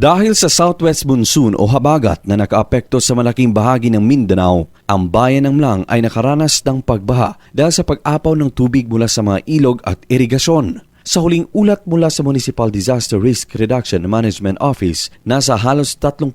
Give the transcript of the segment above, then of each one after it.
Dahil sa southwest monsoon o habagat na nakaapekto sa malaking bahagi ng Mindanao, ang bayan ng Mlang ay nakaranas ng pagbaha dahil sa pag-apaw ng tubig mula sa mga ilog at irigasyon. Sa huling ulat mula sa Municipal Disaster Risk Reduction Management Office, nasa halos 36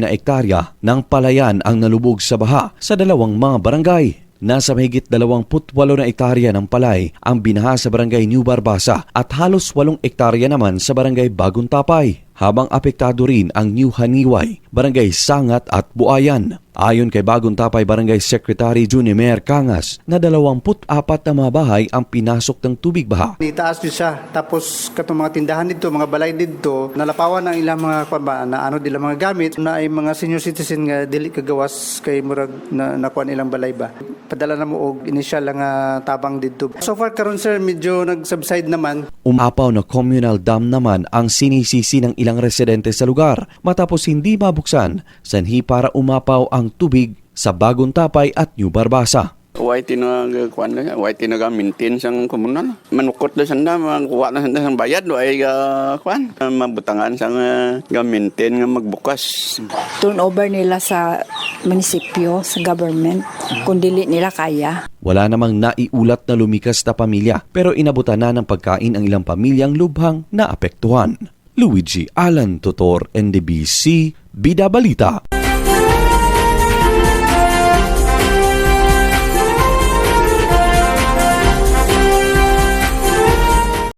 na ektarya ng palayan ang nalubog sa baha sa dalawang mga barangay. Nasa mahigit 28 na ektarya ng palay ang binaha sa barangay New Barbasa at halos 8 ektarya naman sa barangay Bagong Tapay. Habang apektado rin ang New Haniway, barangay Sangat at Buayan. Ayon kay Bagong Tapay Barangay Secretary Junimer Cangas na 24 na mga bahay ang pinasok ng tubig baha. Itaas din siya. Tapos katong mga tindahan dito, mga balay dito, nalapawan ang ilang mga kwan ba, na ano nila mga gamit na ay mga senior citizen nga dili kagawas kay murag na nakuan ilang balay ba. Padala na mo og initial lang nga tabang dito. So far karon sir medyo nag-subside naman. Umapaw na communal dam naman ang sinisisi ng ilang residente sa lugar matapos hindi mabuksan sanhi para umapaw ang tubig sa Bagong Tapay at New Barbasa. Way tinag kuan na way tinag maintain sang komunal. Manukot na sanda magkuha na sanda sang bayad way ga kuan mabutangan sang uh, ga maintain nga magbukas. turnover nila sa munisipyo, sa government, kung dili nila kaya. Wala namang naiulat na lumikas na pamilya pero inabutan na ng pagkain ang ilang pamilyang lubhang naapektuhan. Luigi Alan Tutor, NDBC, Bida Balita.